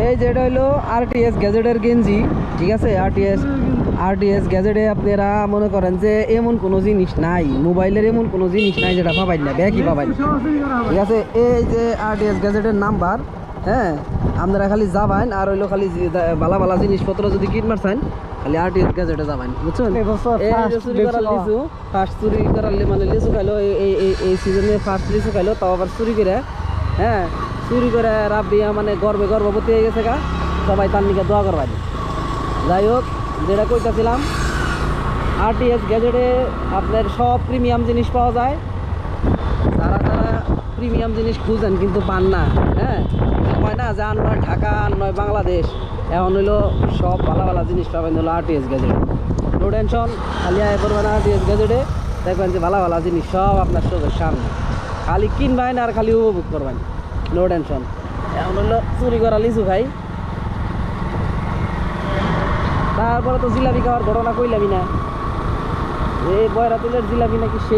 এই যেটা হইল আরটিএস গ্যাজেটের গেঞ্জি ঠিক আছে? আরটিএস আরটিএস গ্যাজেটে আপনারা মনে করেন যে এমন কোনো জিনিস নাই মোবাইলের এমন কোনো জিনিস নাই যেটা পাবাই না ব্যাগই পাবাই না। ঠিক আছে? এই যে আরটিএস গ্যাজেটের নাম্বার হ্যাঁ? আপনারা খালি যাবেন আর হইল খালি বালা বালা জিনিসপত্র যদি কিনবার চান খালি আরটিএস গ্যাজেটে যাবেন বুঝছেন? ফার্স্ট চুরি করার মানে লিচু খাইলো এই- এই এই এই সিজনে ফার্স্ট লিচু খাইলো তাও আবার চুরি করে হ্যাঁ? চুরি করে রাবিয়া মানে গর্বে গর্ভবতী হয়ে গেছে গা। সবাই তার নিকে দোয়া করবাই। যাই হোক, যেটা কইতাছিলাম আরটিএস গ্যাজেটে আপনার সব প্রিমিয়াম জিনিস পাওয়া যায়। তারা তারা প্রিমিয়াম জিনিস খুঁজেন কিন্তু পান না হ্যাঁ? হয় না যে আর নয় ঢাকা আর নয় বাংলাদেশ। এখন হইল সব ভালো ভালো জিনিস পাবেন হলো আরটিএস গ্যাজেট নো টেনশন খালি আয় করবেন আরটিএস গ্যাজেটে দেখবেন যে ভালো ভালো জিনিস সব আপনার চোখের সামনে। খালি কিনবেন আর খালি উপভোগ করবেন। নো টেনশন এখন হলো চুরি করা লিচু ভাই তারপরে তো জিলাপি খাওয়ার ঘটনা কইলামি না। এই বয়রা তুলের জিলাপি নাকি সেই